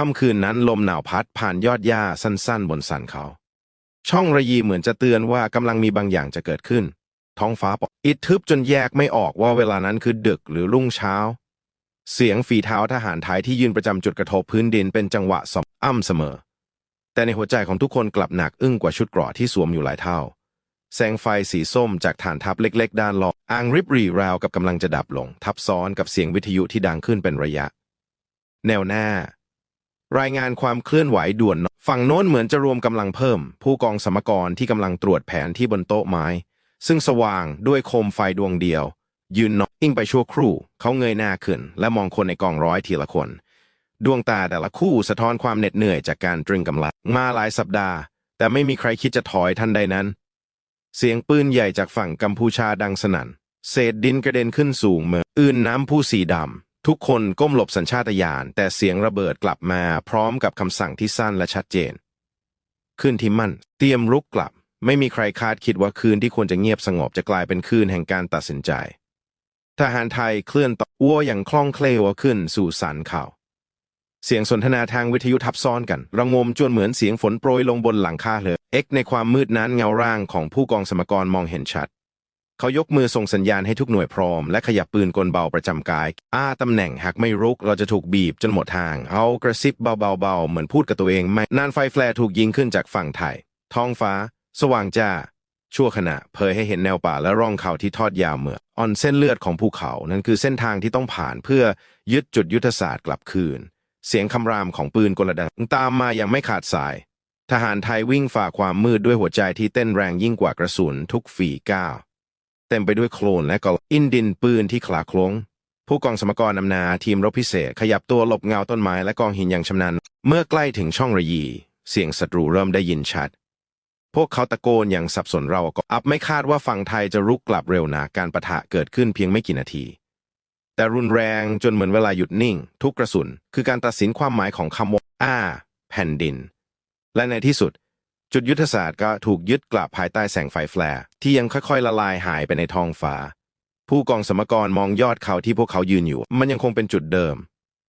ค่ำคืนนั้นลมหนาวพัดผ่านยอดหญ้าสั้นๆ บนสันเขา ช่องระยีเหมือนจะเตือนว่ากำลังมีบางอย่างจะเกิดขึ้น ท้องฟ้าปกอิดทึบจนแยกไม่ออกว่าเวลานั้นคือดึกหรือรุ่งเช้า เสียงฝีเท้าทหารไทยที่ยืนประจำจุดกระทบพื้นดินเป็นจังหวะสมอ้ำเสมอ แต่ในหัวใจของทุกคนกลับหนักอึ้งกว่าชุดเกราะที่สวมอยู่หลายเท่า แสงไฟสีส้มจากฐานทัพเล็ก ๆ ด้านลอกอ่างริบหรีราวกับกำลังจะดับลง ทับซ้อนกับเสียงวิทยุที่ดังขึ้นเป็นระยะ แนวหน้า รายงานความเคลื่อนไหวด่วน ฝั่งโน้นเหมือนจะรวมกำลังเพิ่ม ผู้กองสมกรที่กำลังตรวจแผนที่บนโต๊ะไม้ ซึ่งสว่างด้วยโคมไฟดวงเดียว ยืนนอนอิงไปชั่วครู่ เขาเงยหน้าขึ้น และมองคนในกองร้อยทีละคน ดวงตาแต่ละคู่สะท้อนความเหน็ดเหนื่อยจากการตรึงกำลังมาหลายสัปดาห์ แต่ไม่มีใครคิดจะถอยทันใดนั้น เสียงปืนใหญ่จากฝั่งกัมพูชาดังสนั่น เศษดินกระเด็นขึ้นสูงเมื่ออื่นน้ำผู้สีดำ ทุกคนก้มหลบสัญชาตญาณแต่เสียงระเบิดกลับมาพร้อมกับคำสั่งที่สั้นและชัดเจน คืนที่มั่น เตรียมรุกกลับ ไม่มีใครคาดคิดว่าคืนที่ควรจะเงียบสงบจะกลายเป็นคืนแห่งการตัดสินใจ ทหารไทยเคลื่อนต่อวัวอย่างคล่องแคล่วขึ้นสู่สันเขาเสียงสนทนาทางวิทยุทับซ้อนกัน ระงมจวนเหมือนเสียงฝนโปรยลงบนหลังคาเลยเอ็กในความมืดนั้นเงาร่างของผู้กองสมกรมองเห็นชัด เขายกมือส่งสัญญาณให้ทุกหน่วยพร้อม และขยับปืนกลเบาประจำกาย อ้าตำแหน่งหากไม่รุกเราจะถูกบีบจนหมดทาง เอากระซิบเบาๆเหมือนพูดกับตัวเองไม่นานไฟแฟร์ถูกยิงขึ้นจากฝั่งไทย ท้องฟ้า สว่างจ้า ชั่วขณะเผยให้เห็นแนวป่าและร่องเขาที่ทอดยาวเหมืออ่อนเส้นเลือดของภูเขานั่นคือเส้นทางที่ต้องผ่านเพื่อยึดจุดยุทธศาสตร์กลับคืน เสียงคำรามของปืนกลดังตามมาอย่างไม่ขาดสาย ทหารไทยวิ่งฝ่าความมืดด้วยหัวใจที่เต้นแรงยิ่งกว่ากระสุนทุกฝีก้าว เต็มไปด้วยโคลนและกออินดินปืนที่ขลาคลงผู้กองสมกรนำนาทีมรบพิเศษ ขยับตัวหลบเงาต้นไม้และกองหินอย่างชำนาญเมื่อใกล้ถึงช่องระยี เสียงศัตรูเริ่มได้ยินชัด พวกเขาตะโกนอย่างสับสนเราก็อับไม่คาดว่าฝั่งไทยจะรุกกลับเร็วนะการประทะเกิดขึ้นเพียงไม่กี่นาที แต่รุนแรงจนเหมือนเวลาหยุดนิ่ง ทุกกระสุน คือการตัดสินความหมายของคำว่าอ้า แผ่นดิน และในที่สุด จุดยุทธศาสตร์ก็ถูกยึดกลับภายใต้แสงไฟแฟลร์ที่ยังค่อยๆ ละลายหายไปในท้องฟ้า ผู้กองสมกรมองยอดเขาที่พวกเขายืนอยู่ มันยังคงเป็นจุดเดิม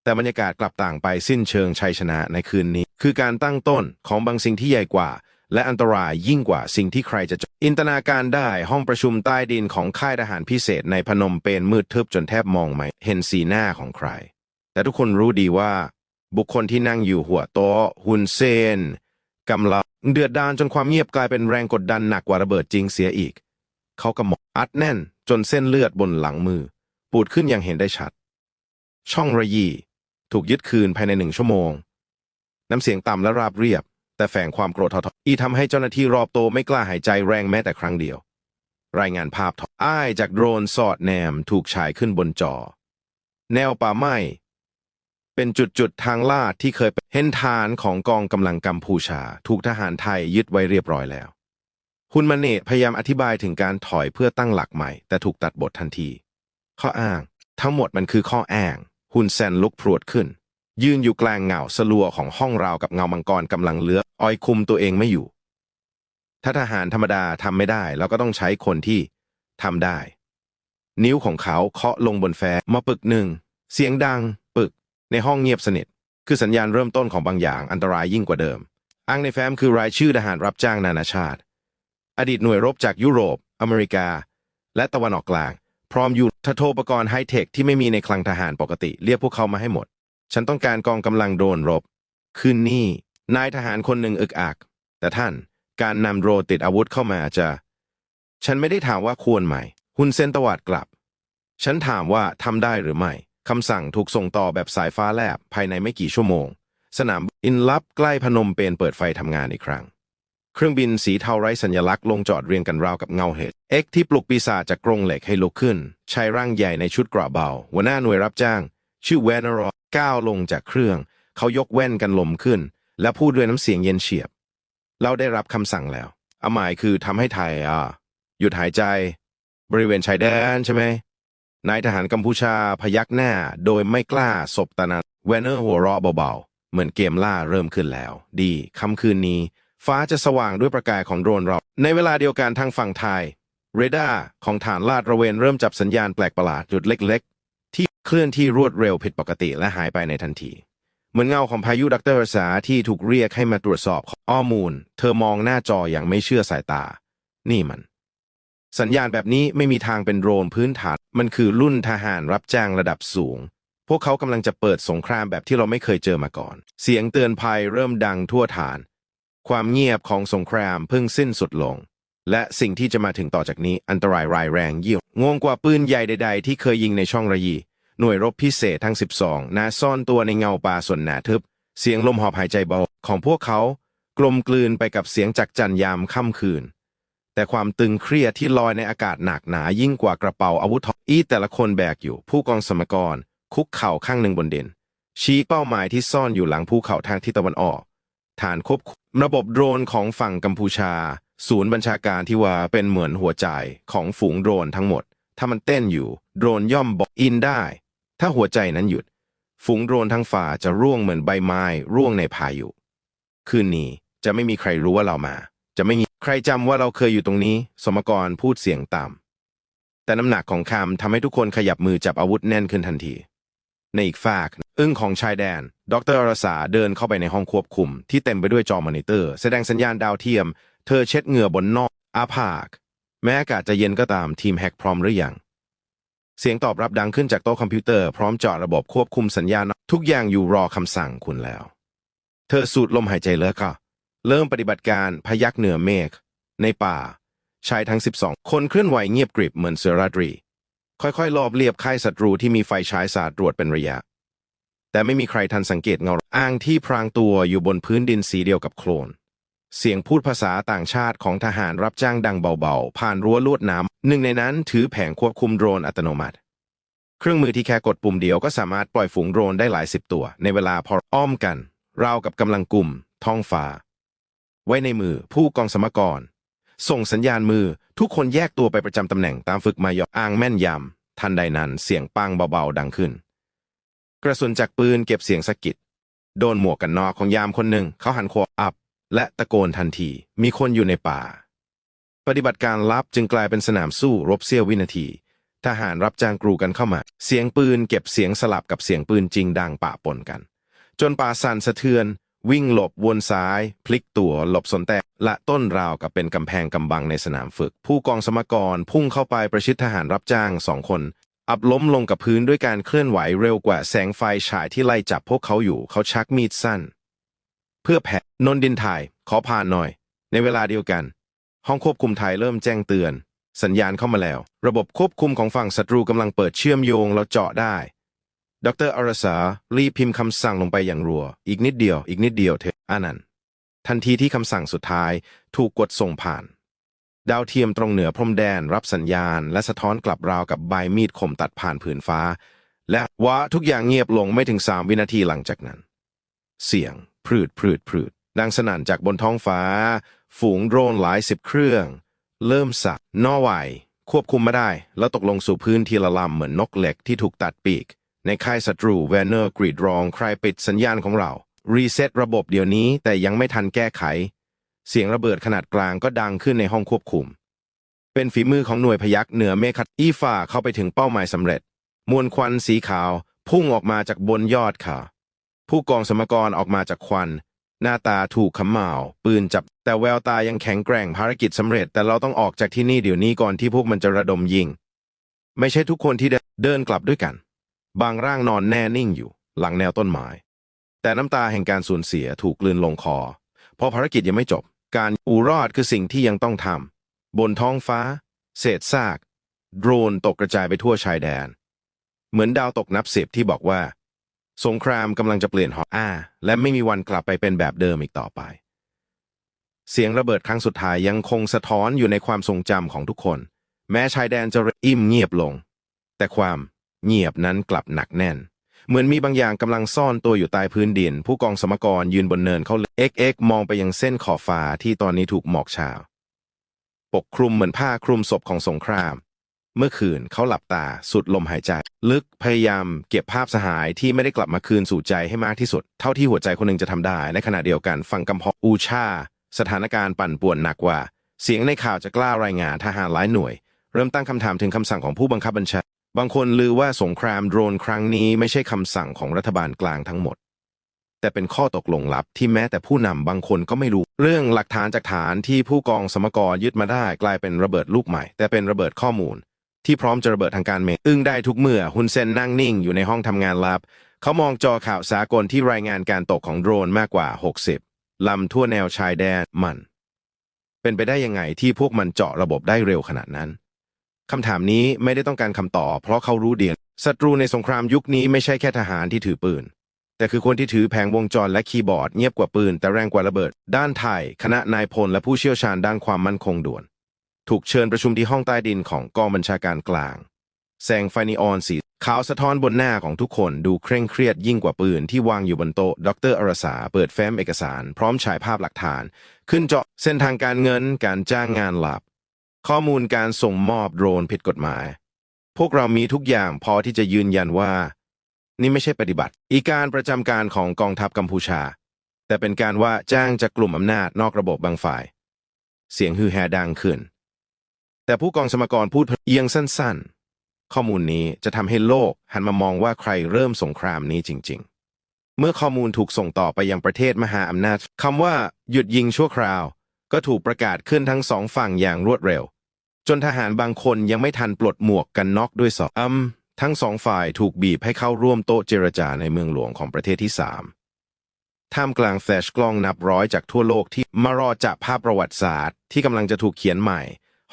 แต่บรรยากาศกลับต่างไปสิ้นเชิงชัยชนะในคืนนี้ คือการตั้งต้นของบางสิ่งที่ใหญ่กว่า และอันตรายยิ่งกว่าสิ่งที่ใครจะจอินตนาการได้ห้องประชุมใต้ดินของค่ายทหารพิเศษในพนมเปญมืดทึบจนแทบมองไม่เห็นสีหน้าของใคร แต่ทุกคนรู้ดีว่า บุคคลที่นั่งอยู่หัวโต๊ะฮุนเซนกำลัง เดือดดาลจนความเงียบกลายเป็นแรงกดดันหนักกว่าระเบิดจริงเสียอีก เขากำหมดอัดแน่น จนเส้นเลือดบนหลังมือ ปูดขึ้นอย่างเห็นได้ชัด ช่องระยี ถูกยึดคืนภายในหนึ่งชั่วโมง น้ำเสียงต่ำและราบเรียบ แต่แฝงความโกรธทออีทำให้เจ้าหน้าที่รอบโตไม่กล้าหายใจแรงแม้แต่ครั้งเดียว รายงานภาพทออ้ายจากโดรนสอดแนมถูกฉายขึ้นบนจอ แนวป่าไม้ เป็นจุดๆทางลาดที่เคยเป็นฐานของกองกำลังกัมพูชา ถูกทหารไทยยึดไว้เรียบร้อยแล้วคุณมาเนตพยายามอธิบายถึงการถอยเพื่อตั้งหลักใหม่ แต่ถูกตัดบททันที ข้ออ้าง ทั้งหมดมันคือข้ออ้างหุนแซนลุกพรวดขึ้น ยืนอยู่กลางเงาสลัวของห้องราวกับเงามังกรกำลังเลือกออยคุมตัวเองไม่อยู่ ถ้าทหารธรรมดาทำไม่ได้ แล้วก็ต้องใช้คนที่ทำได้ นิ้วของเขาเคาะลงบนแฟมมาปึกหนึ่ง เสียงดัง ในห้องเงียบสนิท คือสัญญาณเริ่มต้นของบางอย่างอันตรายยิ่งกว่าเดิม อ้างในแฟ้มคือรายชื่อทหารรับจ้างนานาชาติ อดีตหน่วยรบจากยุโรป อเมริกา และตะวันออกกลาง พร้อมอยู่ทโทปกรณ์ไฮเทคที่ไม่มีในคลังทหารปกติ เรียกพวกเขามาให้หมด ฉันต้องการกองกำลังโดรนรบ คืนนี้นายทหารคนหนึ่งอึกอัก แต่ท่านการนำโดรนติดอาวุธเข้ามาจะ ฉันไม่ได้ถามว่าควรไหมหุนเซนตวาดกลับ ฉันถามว่าทำได้หรือไม่ คำสั่งถูกส่งต่อแบบสายฟ้าแลบภายในไม่กี่ชั่วโมง สนามอินลับใกล้พนมเปญเปิดไฟทำงานอีกครั้ง เครื่องบินสีเทาไร้สัญลักษณ์ลงจอดเรียงกันราวกับเงาเห็ดเอ็กที่ปลุกปีศาจจากกรงเหล็กให้ลุกขึ้น ชายร่างใหญ่ในชุดกราะเบาหัวหน้าหน่วยรับจ้าง ชื่อแวนรอก้าวลงจากเครื่อง เขายกแว่นกันลมขึ้น และพูดด้วยน้ำเสียงเย็นเฉียบ เราได้รับคำสั่งแล้วอาหมายคือทำให้ไทยอ่าหยุดหายใจ บริเวณชายแดนใช่ไหม นายทหารกัมพูชาพยักหน้าโดยไม่กล้าสบตานาแวนเนอร์หัวเราะเบาๆ เหมือนเกมล่าเริ่มขึ้นแล้ว ดีค่ำคืนนี้ ฟ้าจะสว่างด้วยประกายของโดรนเรา ในเวลาเดียวกันทางฝั่งไทย เรดาร์ของฐานลาดระเวนเริ่มจับสัญญาณแปลกประหลาดจุดเล็ก ๆ ที่เคลื่อนที่รวดเร็วผิดปกติและหายไปในทันที เหมือนเงาของพายุดักเตอร์สาที่ถูกเรียกให้มาตรวจสอบข้อมูล เธอมองหน้าจออย่างไม่เชื่อสายตา นี่มัน สัญญาณแบบนี้ไม่มีทางเป็นโดรนพื้นฐาน มันคือรุ่นทหารรับจ้างระดับสูง พวกเขากำลังจะเปิดสงครามแบบที่เราไม่เคยเจอมาก่อน เสียงเตือนภัยเริ่มดังทั่วฐาน ความเงียบของสงครามเพิ่งสิ้นสุดลง และสิ่งที่จะมาถึงต่อจากนี้อันตรายรายแรงยิ่งงงกว่าปืนใหญ่ใด ๆ ที่เคยยิงในช่องระยี หน่วยรบพิเศษทั้ง 12 นาซ่อนตัวในเงาป่าส่วนหนาทึบ เสียงลมหอบหายใจเบาของพวกเขา กลมกลืนไปกับเสียงจักจันยามค่ำคืน แต่ความตึงเครียดที่ลอยในอากาศหนักหนายิ่งกว่ากระเป๋าอาวุธอีแต่ละคนแบกอยู่ ผู้กองสมกร คุกเข่าข้างหนึ่งบนเดินชี้เป้าหมายที่ซ่อนอยู่หลังภูเขาทางทิศตะวันออก ฐานควบคุมระบบโดรนของฝั่งกัมพูชา ศูนย์บัญชาการที่ว่าเป็นเหมือนหัวใจของฝูงโดรนทั้งหมด ถ้ามันเต้นอยู่ โดรนย่อมบอกอินได้ ถ้าหัวใจนั้นหยุด ฝูงโดรนทั้งฝ่าจะร่วงเหมือนใบไม้ร่วงในพายุ คืนนี้จะไม่มีใครรู้ว่าเรามา จะไม่มี ใครจำว่าเราเคยอยู่ตรงนี้ สมกรพูดเสียงต่ำแต่น้ำหนักของคำทำให้ทุกคนขยับมือจับอาวุธแน่นขึ้นทันที ในอีกฝาก อึ้งของชายแดน ดรอรสาเดินเข้าไปในห้องควบคุม ที่เต็มไปด้วยจอมอนิเตอร์ แสดงสัญญาณดาวเทียม เธอเช็ดเหงื่อบนนอก อาภากแม้อากาศจะเย็นก็ตามทีมแฮกพร้อมหรือยังเสียงตอบรับดังขึ้นจากโต๊ะคอมพิวเตอร์พร้อมจาะระบบควบคุมสัญญาณทุกอย่างอยู่รอคำสั่งคุณแล้ว เธอสูดลมหายใจเลิกค่ะ เริ่มปฏิบัติการพยักเหนือเมฆในป่าชายทั้ง 12 คนเคลื่อนไหวเงียบกริบเหมือนเสือราตรี ค่อยๆ ลอบเลียบค่ายศัตรูที่มีไฟฉายสาดตรวจเป็นระยะ แต่ไม่มีใครทันสังเกตเงาอ้างที่พรางตัวอยู่บนพื้นดินสีเดียวกับโคลน เสียงพูดภาษาต่างชาติของทหารรับจ้างดังเบาๆ ผ่านรั้วลวดหน้ำหนึ่งในนั้นถือแผงควบคุมโดรนอัตโนมัติ เครื่องมือที่แค่กดปุ่มเดียวก็สามารถปล่อยฝูงโดรนได้หลายสิบตัว ในเวลาพออ้อมกันราวกับกำลังกลุ่มท้องฟ้า ไว้ในมือผู้กองสมกร ส่งสัญญาณมือทุกคนแยกตัวไปประจำตำแหน่งตามฝึกมายออ้างแม่นยำทันใดนั้นเสียงปังเบาๆดังขึ้น กระสุนจากปืนเก็บเสียงสะกิดโดนหมวกกันนอกของยามคนหนึ่งเขาหันขวาอัพและตะโกนทันที มีคนอยู่ในป่า ปฏิบัติการลับจึงกลายเป็นสนามสู้รบเสี้ยววินาที ทหารรับจ้างกรูกันเข้ามา เสียงปืนเก็บเสียงสลับกับเสียงปืนจริงดังปะปนกัน จนป่าสั่นสะเทือน วิ่งหลบวนซ้าย พลิกตัวหลบสนแตกละต้นราวกับเป็นกำแพงกำบังในสนามฝึก ผู้กองสมกรพุ่งเข้าไปประชิดทหารรับจ้างสองคน อับล้มลงกับพื้นด้วยการเคลื่อนไหวเร็วกว่าแสงไฟฉายที่ไล่จับพวกเขาอยู่เขาชักมีดสั้น เพื่อแผ่นนดินถ่าย ขอผ่านหน่อย ในเวลาเดียวกัน ห้องควบคุมไทยเริ่มแจ้งเตือน สัญญาณเข้ามาแล้ว ระบบควบคุมของฝั่งศัตรูกำลังเปิดเชื่อมโยงแล้วเจาะได้ ดรอรสารีพิมพ์คำสั่งลงไปอย่างรัว อีกนิดเดียว อีกนิดเดียวเถออานันทันทีที่คำสั่งสุดท้ายถูกกดส่งผ่าน ดาวเทียมตรงเหนือพรมแดน รับสัญญาณ และสะท้อนกลับราวกับใบมีดคมตัดผ่านผืนฟ้า และว่าทุกอย่างเงียบลงไม่ถึงสามวินาทีหลังจากนั้น เสียงพืดพืดพืดดังสนั่นจากบนท้องฟ้า ฝูงโดรนหลายสิบเครื่อง เริ่มสักนอไหวควบคุมไม่ได้ แล้วตกลงสู่พื้นทีละลำเหมือนนกเหล็กที่ถูกตัดปีก ในค่ายศัตรูแวนเนอร์กรีดร้องใครปิดสัญญาณของเรา รีเซ็ตระบบเดี๋ยวนี้แต่ยังไม่ทันแก้ไข เสียงระเบิดขนาดกลางก็ดังขึ้นในห้องควบคุม เป็นฝีมือของหน่วยพยักเหนือเมฆคัดอีฟาเข้าไปถึงเป้าหมายสำเร็จ มวลควันสีขาว พุ่งออกมาจากบนยอดเขาผู้กองสมกรออกมาจากควัน หน้าตาถูกขมเหาปืนจับ แต่แววตายังแข็งแกร่งภารกิจสำเร็จ แต่เราต้องออกจากที่นี่เดี๋ยวนี้ก่อนที่พวกมันจะระดมยิง ไม่ใช่ทุกคนที่เดินกลับด้วยกัน บางร่างนอนแน่นิ่งอยู่ หลังแนวต้นไม้ แต่น้ำตาแห่งการสูญเสียถูกกลืนลงคอ เพราะภารกิจยังไม่จบ การอูรอดคือสิ่งที่ยังต้องทำบนท้องฟ้า เศษซาก โดรนตกกระจายไปทั่วชายแดน เหมือนดาวตกนับสิบที่บอกว่า สงครามกำลังจะเปลี่ยนหออ้า และไม่มีวันกลับไปเป็นแบบเดิมอีกต่อไป เสียงระเบิดครั้งสุดท้ายยังคงสะท้อนอยู่ในความทรงจำของทุกคน แม้ชายแดนจะอิ่มเงียบลง แต่ความ เงียบนั้นกลับหนักแน่น เหมือนมีบางอย่างกำลังซ่อนตัวอยู่ใต้พื้นดิน ผู้กองสมกรยืนบนเนินเขาเอ็กเอ็กมองไปยังเส้นขอบฟ้าที่ตอนนี้ถูกหมอกชาว ปกคลุมเหมือนผ้าคลุมศพของสงคราม เมื่อคืนเขาหลับตาสุดลมหายใจ ลึกพยายามเก็บภาพสหายที่ไม่ได้กลับมาคืนสู่ใจให้มากที่สุด เท่าที่หัวใจคนหนึ่งจะทำได้ในขณะเดียวกันฝั่งกำพออูชา สถานการณ์ปั่นป่วนหนักกว่า เสียงในข่าวจะกล้ารายงานทหารหลายหน่วยเริ่มตั้งคำถามถึงคำสั่งของผู้บังคับบัญชา บางคนลือว่าสงครามโดรนครั้งนี้ไม่ใช่คำสั่งของรัฐบาลกลางทั้งหมด แต่เป็นข้อตกลงลับที่แม้แต่ผู้นำบางคนก็ไม่รู้ เรื่องหลักฐานจากฐานที่ผู้กองสมกรยึดมาได้กลายเป็นระเบิดลูกใหม่ แต่เป็นระเบิดข้อมูล ที่พร้อมจะระเบิดทางการเมืองอึ้งได้ทุกเมื่อฮุนเซนนั่งนิ่งอยู่ในห้องทำงานลับ เขามองจอข่าวสากลที่รายงานการตกของโดรนมากกว่า 60ลำทั่วแนวชายแดนมัน เป็นไปได้ยังไงที่พวกมันเจาะระบบได้เร็วขนาดนั้น คำถามนี้ไม่ได้ต้องการคำตอบเพราะเขารู้เดียวศัตรูในสงครามยุคนี้ไม่ใช่แค่ทหารที่ถือปืน แต่คือคนที่ถือแผงวงจรและคีย์บอร์ดเงียบกว่าปืนแต่แรงกว่าระเบิด ด้านไทย คณะนายพลและผู้เชี่ยวชาญด้านความมั่นคงด่วน ถูกเชิญประชุมที่ห้องใต้ดินของกองบัญชาการกลาง แสงไฟนีออนสีขาวสะท้อนบนหน้าของทุกคนดูเคร่งเครียดยิ่งกว่าปืนที่วางอยู่บนโต๊ะดรอรสาเปิดแฟ้มเอกสาร พร้อมฉายภาพหลักฐาน ขึ้นเจาะเส้นทางการเงินการจ้างงานหลับ ข้อมูลการส่งมอบโดรนผิดกฎหมาย พวกเรามีทุกอย่างพอที่จะยืนยันว่า นี่ไม่ใช่ปฏิบัติ อีการประจำการของกองทัพกัมพูชา แต่เป็นการว่าจ้างจากกลุ่มอำนาจนอกระบบบางฝ่าย เสียงฮือแฮดังขึ้น แต่ผู้กองสมกรพูดเอียงสั้นๆ ข้อมูลนี้จะทำให้โลกหันมามองว่าใครเริ่มสงครามนี้จริง ๆ เมื่อข้อมูลถูกส่งต่อไปยังประเทศมหาอำนาจคำว่า หยุดยิงชั่วคราว ก็ถูกประกาศขึ้นทั้งสองฝั่งอย่างรวดเร็ว จนทหารบางคนยังไม่ทันปลดหมวกกันน็อกด้วยสอบอืมทั้งสองฝ่ายถูกบีบให้เข้าร่วมโต๊ะเจรจาในเมืองหลวงของประเทศที่สามท่ามกลางแฟลชกล้องนับร้อยจากทั่วโลกที่มารอจับภาพประวัติศาสตร์ ที่กำลังจะถูกเขียนใหม่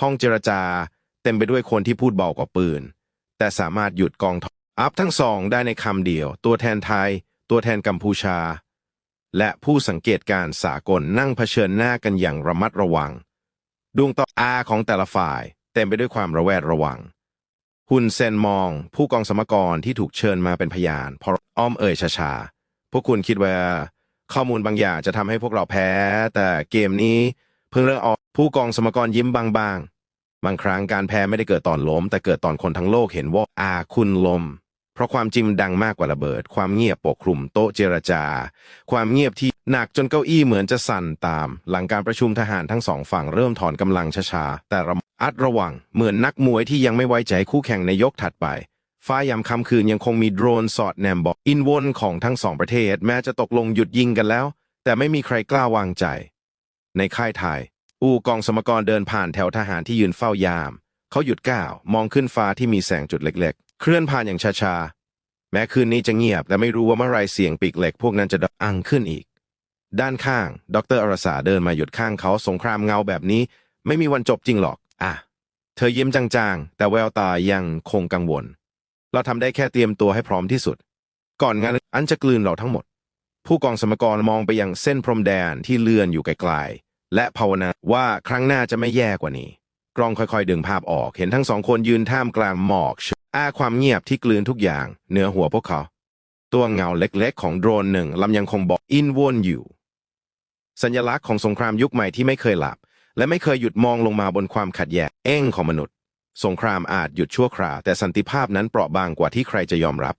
ห้องเจรจา เต็มไปด้วยคนที่พูดเบากว่าปืน แต่สามารถหยุดกองทัพอัพทั้งสองได้ในคำเดียว ตัวแทนไทย ตัวแทนกัมพูชา และผู้สังเกตการณ์สากลนั่งเผชิญหน้ากันอย่างระมัดระวัง ดวงตาอาของแต่ละฝ่าย เต็มไปด้วยความระแวดระวัง หุนเซนมอง ผู้กองสมกรที่ถูกเชิญมาเป็นพยานพออ้อมเอ่ยช้าๆพวกคุณคิดว่าข้อมูลบางอย่างจะทำให้พวกเราแพ้ แต่เกมนี้เพิ่งเริ่มออกผู้กองสมกรยิ้มบางๆ บางครั้งการแพ้ไม่ได้เกิดตอนล้ม แต่เกิดตอนคนทั้งโลกเห็นว่าอาคุณล้ม เพราะความจริงมันดังมากกว่าระเบิด ความเงียบปกคลุมโต๊ะเจรจา ความเงียบที่หนักจนเก้าอี้เหมือนจะสั่นตาม หลังการประชุมทหารทั้งสองฝั่งเริ่มถอนกำลังช้าๆแต่ระอัดระวังเหมือนนักมวยที่ยังไม่ไว้ใจคู่แข่งในยกถัดไปฟ้ายามค่ำคืนยังคงมีโดรนสอดแนมบอกอินวนของทั้งสองประเทศ แม้จะตกลงหยุดยิงกันแล้ว แต่ไม่มีใครกล้าวางใจ ในค่ายไทย อูกองสมกรเดินผ่านแถวทหารที่ยืนเฝ้ายาม เขาหยุดก้าวมองขึ้นฟ้าที่มีแสงจุดเล็ก เคลื่อนผ่านอย่างช้าๆ แม้คืนนี้จะเงียบแต่ไม่รู้ว่าเมื่อไรเสียงปีกเหล็กพวกนั้นจะดังอังขึ้นอีก ด้านข้าง ดรอรสาเดินมาหยุดข้างเขาสงครามเงาแบบนี้ ไม่มีวันจบจริงหรอก อะ เธอยิ้มจางๆ แต่แววตายังคงกังวล เราทำได้แค่เตรียมตัวให้พร้อมที่สุด ก่อนงานอันจะกลืนเราทั้งหมด ผู้กองสมกรมองไปยังเส้นพรมแดนที่เลื่อนอยู่ไกลๆ และภาวนาว่าครั้งหน้าจะไม่แย่กว่านี้ กล้องค่อยๆ ดึงภาพออก เห็นทั้งสองคนยืนท่ามกลางหมอก อ้าความเงียบที่กลืนทุกอย่างเหนือหัวพวกเขา ตัวเงาเล็กๆ ของโดรนหนึ่งลำยังคงบอกอินวนอยู่ สัญลักษณ์ของสงครามยุคใหม่ที่ไม่เคยหลับ และไม่เคยหยุดมองลงมาบนความขัดแย้งเอ้งของมนุษย์ สงครามอาจหยุดชั่วคราวแต่สันติภาพนั้นเปราะบางกว่าที่ใครจะยอมรับ